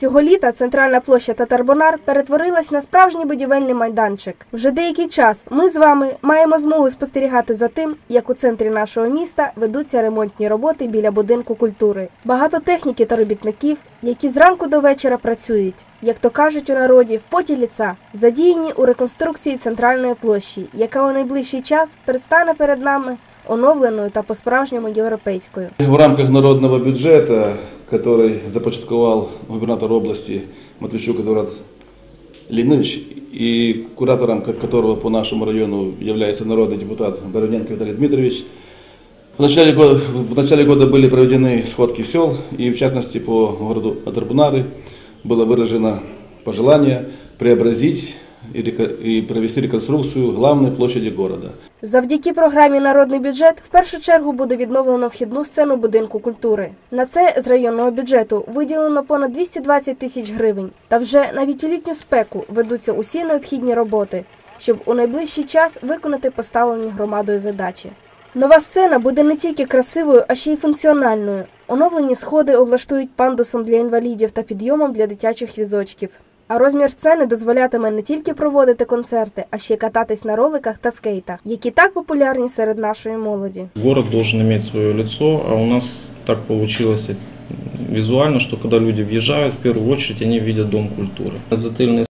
Цього літа центральна площа Татарбонар перетворилась на справжній будівельний майданчик. Вже деякий час ми з вами маємо змогу спостерігати за тим, як у центрі нашого міста ведуться ремонтні роботи біля будинку культури. Багато техніки та робітників, які зранку до вечора працюють, як то кажуть у народі, в поті ліца, задіяні у реконструкції центральної площі, яка у найближчий час предстане перед нами оновленою та по-справжньому європейською. В рамках народного бюджета, который започатковал губернатор области Матвейчук Эдуард Леонидович, и куратором ко- которого по нашему району является народный депутат Бороненко Виталий Дмитриевич, в начале, года, в начале года были проведены сходки сел, и в частности по городу Адарбунары было выражено пожелание преобразить и реко- и провести реконструкцию главной площади города. Завдяки програмі Народний бюджет в першу чергу буде відновлено вхідну сцену будинку культури. На це з районного бюджету виділено понад 220 тисяч гривень. Та вже навіть у літню спеку ведуться усі необхідні роботи, щоб у найближчий час виконати поставлені громадою задачі. Нова сцена буде не тільки красивою, а ще й функціональною. Оновлені сходи облаштують пандусом для інвалідів та підйомом для дитячих візочків. А розмір сцени дозволятиме не тільки проводити концерти, а ще й кататись на роликах та скейтах, які так популярні серед нашої молоді. Город должен иметь свое лицо, а у нас так получилось визуально, что когда люди въезжают, в первую очередь они видят Дом культуры. Затыльный